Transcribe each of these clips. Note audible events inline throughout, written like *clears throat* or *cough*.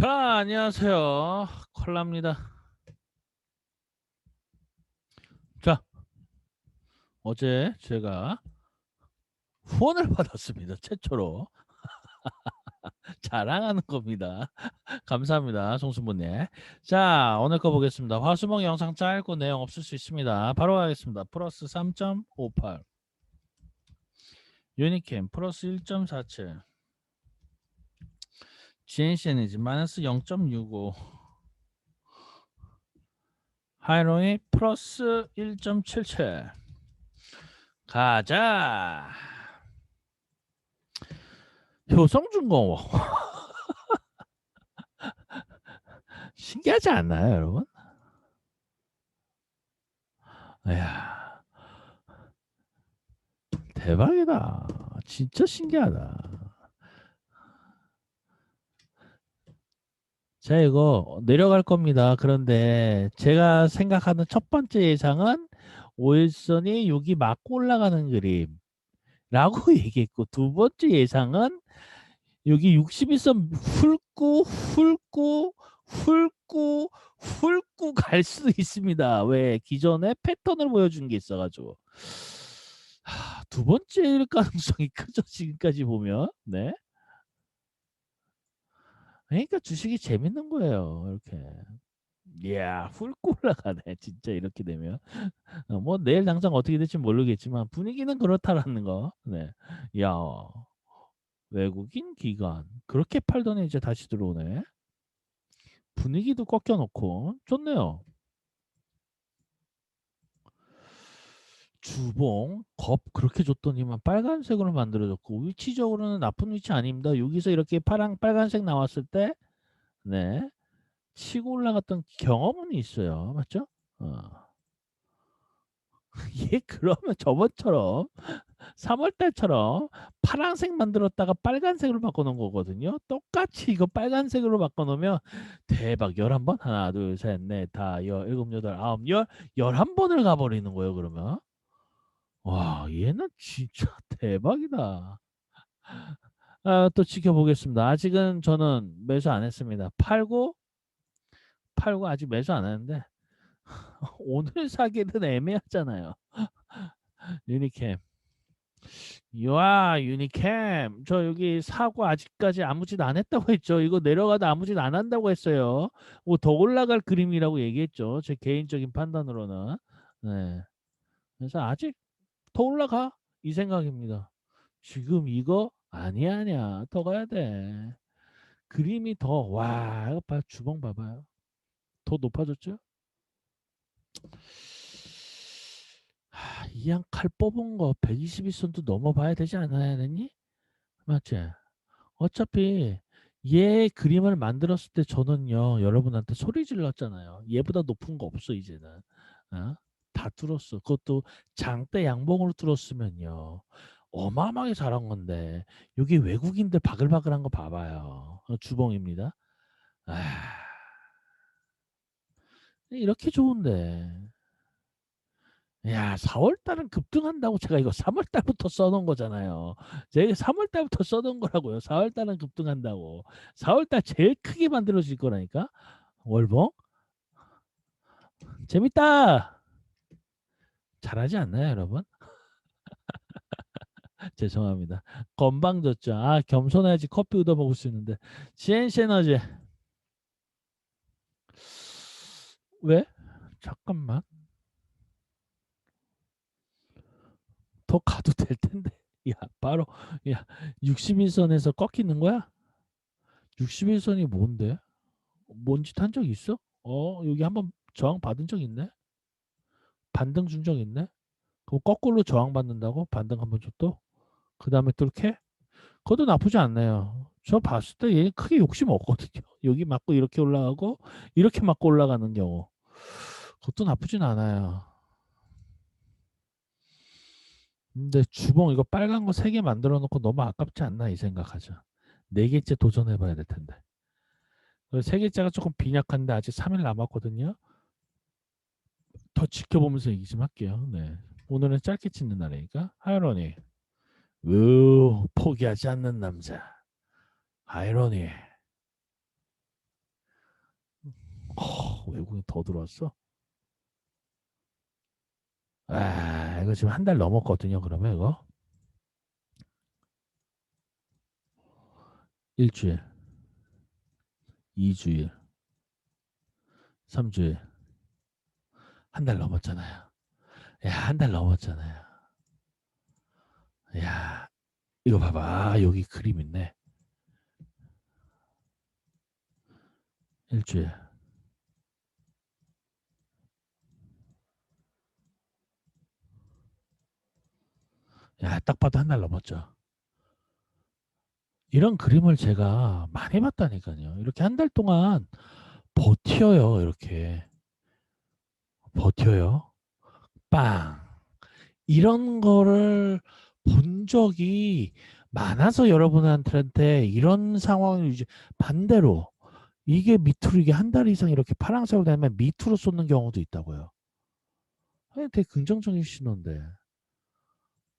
자, 안녕하세요. 콜라입니다. 자, 어제 제가 후원을 *laughs* 받았습니다. 최초로. *laughs* 자랑하는 겁니다. 감사합니다. 송수부님. 자, 오늘 거 보겠습니다. 화수목 영상 짧고 내용 없을 수 있습니다. 바로 가겠습니다. 플러스 3.58. 유니캠 플러스 1.47. GNCN이지 마이너스 0.65 하이로이 플러스 1.77 가자. 효성중공업 *laughs* 신기하지 않나요 여러분? 이야 대박이다. 진짜 신기하다 자, 이거 내려갈 겁니다. 그런데 제가 생각하는 첫 번째 예상은 오일선이 여기 맞고 올라가는 그림라고 *laughs* 얘기했고 두 번째 예상은 여기 61선 훑고 훑고 훑고 훑고 갈 수도 있습니다. 왜 기존에 패턴을 보여준 게 있어가지고 하, 두 번째일 가능성이 *laughs* 크죠. 지금까지 보면 네. 그러니까 주식이 재밌는 거예요. 이렇게. 이야, 훑고 *laughs* 올라가네. 진짜 이렇게 되면. 어, 뭐 내일 당장 어떻게 될지 모르겠지만 분위기는 그렇다라는 거. 네. 야. 외국인 기관 그렇게 팔더니 이제 다시 들어오네. 분위기도 꺾여 놓고 좋네요. 주봉 겁 그렇게 줬더니만 빨간색으로 만들어졌고 위치적으로는 나쁜 위치 아닙니다. 여기서 이렇게 파랑 빨간색 나왔을 때 네. 치고 올라갔던 경험은 있어요. 맞죠? 어. *laughs* 예, 그러면 저번처럼 *laughs* 3월 달처럼 파란색 만들었다가 빨간색으로 바꿔 놓은 거거든요. 똑같이 이거 빨간색으로 바꿔 놓으면 대박 11번 하나 둘 셋 넷다 여, 일곱 여덟 아홉 열 11번을 가버리는 거예요 그러면 와 얘는 진짜 *laughs* 대박이다. 아, 또 지켜보겠습니다. 아직은 저는 매수 안 했습니다. 팔고 팔고 아직 매수 안 했는데 *laughs* 오늘 사기는 애매하잖아요. *laughs* 유니캠. 와 유니캠 저 여기 사고 아직까지 아무 짓 안 했다고 했죠. 이거 내려가도 아무 짓 안 한다고 했어요. 뭐 더 올라갈 그림이라고 얘기했죠. 제 개인적인 판단으로는. 네. 그래서 아직 더 올라가 이 생각입니다. 지금 이거 아니야 아니야 더 가야 돼. 그림이 더와 이거 봐 주봉 봐봐요. 더 높아졌죠? 하, 이양 칼 뽑은 거 121선도 넘어봐야 되지 않아야 되니? 맞지? 어차피 얘 그림을 만들었을 때 저는요 여러분한테 소리 질렀잖아요. 얘보다 높은 거 없어 이제는. 어? 다 뚫었어. 그것도 장대 양봉으로 뚫었으면요. 어마어마하게 잘한 건데 여기 외국인들 바글바글한 거 봐봐요. 어, 주봉입니다. 아, 이렇게 좋은데. 야, 4월 달은 급등한다고 제가 이거 3월 달부터 써놓은 거잖아요. 제가 3월 달부터 써놓은 거라고요. 4월 달은 급등한다고. 4월 달 제일 크게 만들어질 거라니까. 월봉. 재밌다. 잘하지 않나요, 여러분? *laughs* 죄송합니다. 건방졌죠. 아, 겸손해야지 커피 얻어 먹을 수 있는데. CNC 에너지. 왜? 잠깐만. 더 가도 될 텐데. *laughs* 야, 바로 야, 61선에서 꺾이는 거야? 61선이 뭔데? 뭔 짓 한 적 있어? 어, 여기 한번 저항 받은 적 있네. 반등 준 적 있네. 그럼 거꾸로 저항 받는다고? 반등 한번 줬도? 그 다음에 뚫게? 그것도 나쁘지 않네요. 저 봤을 때 얘 크게 욕심 없거든요. *laughs* 여기 맞고 이렇게 올라가고 이렇게 맞고 올라가는 경우. 그것도 나쁘진 않아요. 근데 주봉 이거 빨간 거 세 개 만들어 놓고 너무 아깝지 않나 이 생각하죠. 네 개째 도전해 봐야 될 텐데. 세 개째가 조금 빈약한데 아직 3일 남았거든요. 더 지켜보면서 얘기 좀 할게요. 네. 오늘은 짧게 찍는 날이니까 하이러니 으 포기하지 않는 남자 하이러니 어, 외국인 더 들어왔어? 아, 이거 지금 한 달 넘었거든요. 그러면 이거 일주일, 이주일, 삼주일, 한 달 넘었잖아요. 야, 한 달 넘었잖아요. 야, 이거 봐봐. 아, 여기 그림 있네. 일주일. 야, 딱 봐도 한 달 넘었죠. 이런 그림을 제가 많이 봤다니까요. 이렇게 한 달 동안 버텨요. 이렇게. 버텨요. 빵. 이런 거를 본 적이 많아서 여러분한테 이런 상황을 이제 반대로 이게 밑으로 이게 한 달 이상 이렇게 파랑색으로 되면 밑으로 쏟는 경우도 있다고요. 되게 긍정적인 신호인데.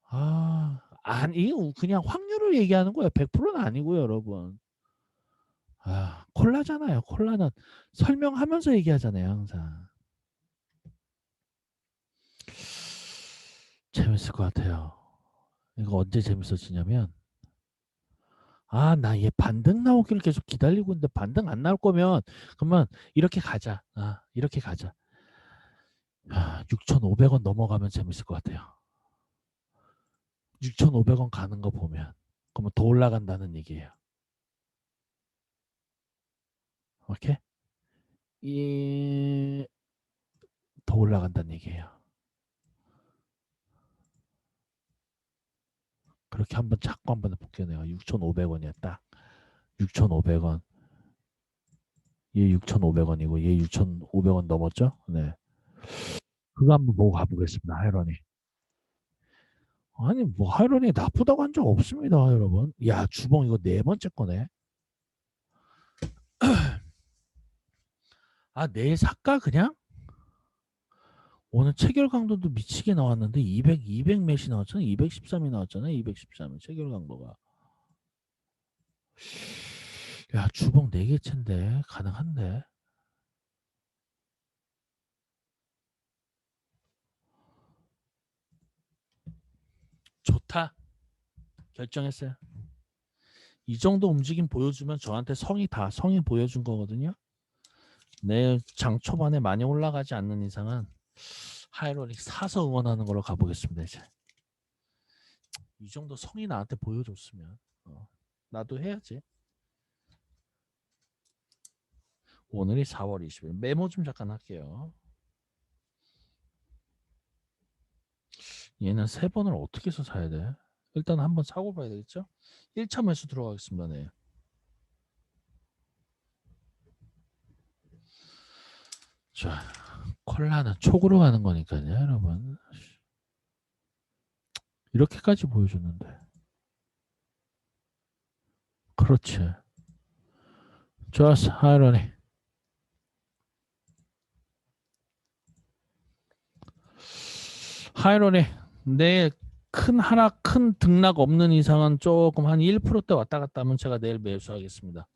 아, 아니, 그냥 확률을 얘기하는 거예요. 100%는 아니고요, 여러분. 아, 콜라잖아요. 콜라는 설명하면서 얘기하잖아요, 항상. 재밌을 것 같아요. 이거 언제 재밌어지냐면, 아, 나 얘 반등 나오기를 계속 기다리고 있는데 반등 안 나올 거면, 그러면 이렇게 가자. 아, 이렇게 가자. 아, 6,500원 넘어가면 재밌을 것 같아요. 6,500원 가는 거 보면, 그러면 더 올라간다는 얘기예요. 오케이? 이, 더 올라간다는 얘기예요. 그렇게 한번 자꾸 한번 볼게요. 내가 6,500원이야 딱. 6,500원. 얘 6,500원이고 얘 6,500원 넘었죠? 네. 그거 한번 보고 가보겠습니다. 하이런이. 아니 뭐 하이런이 나쁘다고 한 적 없습니다, 여러분. 야 주봉 이거 네 번째 거네. *clears throat* 아 내일 살까 그냥? 오늘 체결 강도도 미치게 나왔는데 200, 200 몇이 나왔잖아. 213이 나왔잖아요. 213이 체결 강도가. 야 주봉 4개째인데 가능한데. 좋다. 결정했어요. 이 정도 움직임 보여주면 저한테 성이 다 성이 보여준 거거든요. 내일 장 초반에 많이 올라가지 않는 이상은 하이로닉 사서 응원하는 걸로 가보겠습니다 이제. 이 정도 성이 나한테 보여줬으면 어, 나도 해야지. 오늘이 4월 20일 메모 좀 잠깐 할게요. 얘는 세 번을 어떻게 해서 사야 돼? 일단 한번 사고 봐야 되겠죠? 1차 매수 들어가겠습니다. 네. 자, 콜라는 촉으로 가는 거니까요, 여러분. 이렇게까지 보여줬는데. 그렇지. 좋았어, 하이러니. 하이러니, 내일 큰 하락, 큰 등락 없는 이상은 조금 한 1%대 왔다 갔다 하면 제가 내일 매수하겠습니다.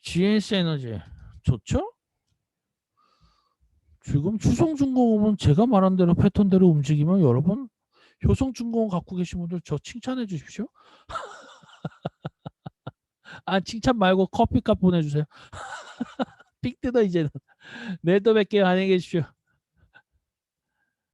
GS 에너지 좋죠? 지금 추성중공업은 제가 말한 대로 패턴대로 움직이면 여러분 효성중공업 갖고 계신 분들 저 칭찬해 주십시오. *laughs* 아 칭찬 말고 커피값 보내주세요. *laughs* 삑 뜯어 이제는. 내일 *laughs* 또 뵐게요. 안녕히 계십시오.